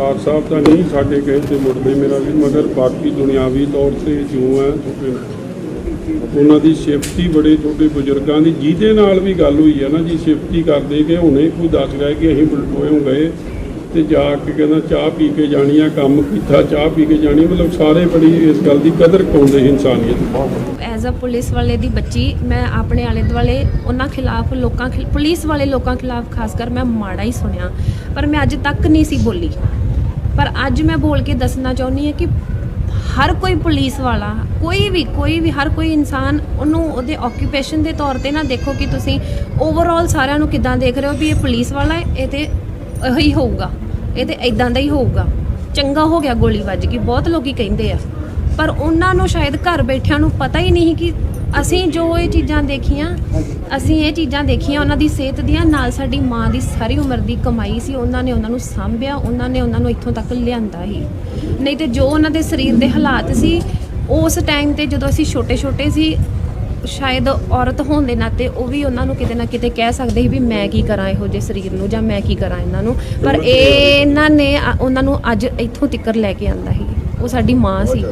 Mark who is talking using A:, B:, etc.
A: ਸਰਦਾਰ ਸਾਹਿਬ ਤਾਂ ਨਹੀਂ ਸਾਡੇ ਕਹੇ ਤੇ ਮੁੜਦੇ ਮੇਰਾ ਵੀ, ਮਗਰ ਬਾਕੀ ਦੁਨਿਆਵੀ ਤੌਰ ਤੇ ਜੋ ਹੈ ਛੋਟੇ ਉਹਨਾਂ ਦੀ ਸੇਫਟੀ ਬੜੇ ਛੋਟੇ ਬਜ਼ੁਰਗਾਂ ਦੀ, ਜਿਹਦੇ ਨਾਲ ਵੀ ਗੱਲ ਹੋਈ ਹੈ ਨਾ ਜੀ, ਸੇਫਟੀ ਕਰਦੇ ਕਿ ਹੁਣੇ ਕੋਈ ਦੱਸ ਰਿਹਾ ਕਿ ਅਸੀਂ ਬਲਟੋਏ ਗਏ ਤੇ ਜਾ ਕੇ ਕਹਿੰਦਾ ਚਾਹ ਪੀ ਕੇ ਜਾਣੀ ਆ, ਕੰਮ ਕੀਤਾ, ਚਾਹ ਪੀ ਕੇ ਜਾਣੀ ਮਤਲਬ ਸਾਰੇ ਬੜੀ ਇਸ ਗੱਲ ਦੀ ਕਦਰ ਪਾਉਂਦੇ ਇਨਸਾਨੀਅਤ।
B: ਐਜ਼ ਅ ਪੁਲਿਸ ਵਾਲੇ ਦੀ ਬੱਚੀ, ਮੈਂ ਆਪਣੇ ਆਲੇ ਦੁਆਲੇ ਉਹਨਾਂ ਖਿਲਾਫ ਲੋਕਾਂ ਖਿਲ- ਪੁਲਿਸ ਵਾਲੇ ਲੋਕਾਂ ਖਿਲਾਫ ਖਾਸ ਕਰ ਮੈਂ ਮਾੜਾ ਹੀ ਸੁਣਿਆ, ਪਰ ਮੈਂ ਅੱਜ ਤੱਕ ਨਹੀਂ ਸੀ ਬੋਲੀ। ਪਰ ਅੱਜ ਮੈਂ ਬੋਲ ਕੇ ਦੱਸਣਾ ਚਾਹੁੰਦੀ ਹਾਂ ਕਿ ਹਰ ਕੋਈ ਪੁਲਿਸ ਵਾਲਾ, ਕੋਈ ਵੀ ਕੋਈ ਵੀ, ਹਰ ਕੋਈ ਇਨਸਾਨ ਉਹਨੂੰ ਉਹਦੇ ਆਕਿਊਪੇਸ਼ਨ ਦੇ ਤੌਰ ਤੇ ਨਾ ਦੇਖੋ ਕਿ ਤੁਸੀਂ ਓਵਰਆਲ ਸਾਰਿਆਂ ਨੂੰ ਕਿਦਾਂ ਦੇਖ ਰਹੇ ਹੋ ਵੀ ਇਹ ਪੁਲਿਸ ਵਾਲਾ ਹੈ, ਇਹ ਤੇ ਇਹੀ ਹੋਊਗਾ, ਇਹ ਤੇ ਇਦਾਂ ਦਾ ਹੀ ਹੋਊਗਾ। ਚੰਗਾ ਹੋ ਗਿਆ ਗੋਲੀ ਵੱਜ ਗਈ, ਬਹੁਤ ਲੋਕੀ ਕਹਿੰਦੇ ਆ। ਪਰ ਉਹਨਾਂ ਨੂੰ ਸ਼ਾਇਦ ਘਰ ਬੈਠਿਆਂ ਨੂੰ ਪਤਾ ਹੀ ਨਹੀਂ ਕਿ ਅਸੀਂ ਜੋ ਇਹ ਚੀਜ਼ਾਂ ਦੇਖੀਆਂ ਅਸੀਂ ਇਹ ਚੀਜ਼ਾਂ ਦੇਖੀਆਂ ਉਹਨਾਂ ਦੀ ਸਿਹਤ ਦੀਆਂ ਨਾਲ ਸਾਡੀ ਮਾਂ ਦੀ ਸਾਰੀ ਉਮਰ ਦੀ ਕਮਾਈ ਸੀ ਉਹਨਾਂ ਨੇ ਉਹਨਾਂ ਨੂੰ ਸਾਂਭਿਆ ਉਹਨਾਂ ਨੇ ਉਹਨਾਂ ਨੂੰ ਇੱਥੋਂ ਤੱਕ ਲਿਆਂਦਾ ਹੀ ਨਹੀਂ ਤੇ ਜੋ ਉਹਨਾਂ ਦੇ ਸਰੀਰ ਦੇ ਹਾਲਾਤ ਸੀ ਉਸ ਟਾਈਮ ਤੇ ਜਦੋਂ ਅਸੀਂ ਛੋਟੇ-ਛੋਟੇ ਸੀ ਸ਼ਾਇਦ ਔਰਤ ਹੋਣ ਦੇ ਨਾਤੇ ਉਹ ਵੀ ਉਹਨਾਂ ਨੂੰ ਕਿਤੇ ਨਾ ਕਿਤੇ ਕਹਿ ਸਕਦੇ ਸੀ ਵੀ ਮੈਂ ਕੀ ਕਰਾਂ ਇਹੋ ਜਿਹੇ ਸਰੀਰ ਨੂੰ ਜਾਂ ਮੈਂ ਕੀ ਕਰਾਂ ਇਹਨਾਂ ਨੂੰ। ਪਰ ਇਹ ਇਹਨਾਂ ਨੇ ਉਹਨਾਂ ਨੂੰ ਅੱਜ ਇੱਥੋਂ ਤੱਕਰ ਲੈ ਕੇ ਆਂਦਾ ਸੀ। ਉਹ ਸਾਡੀ ਮਾਂ ਸੀ।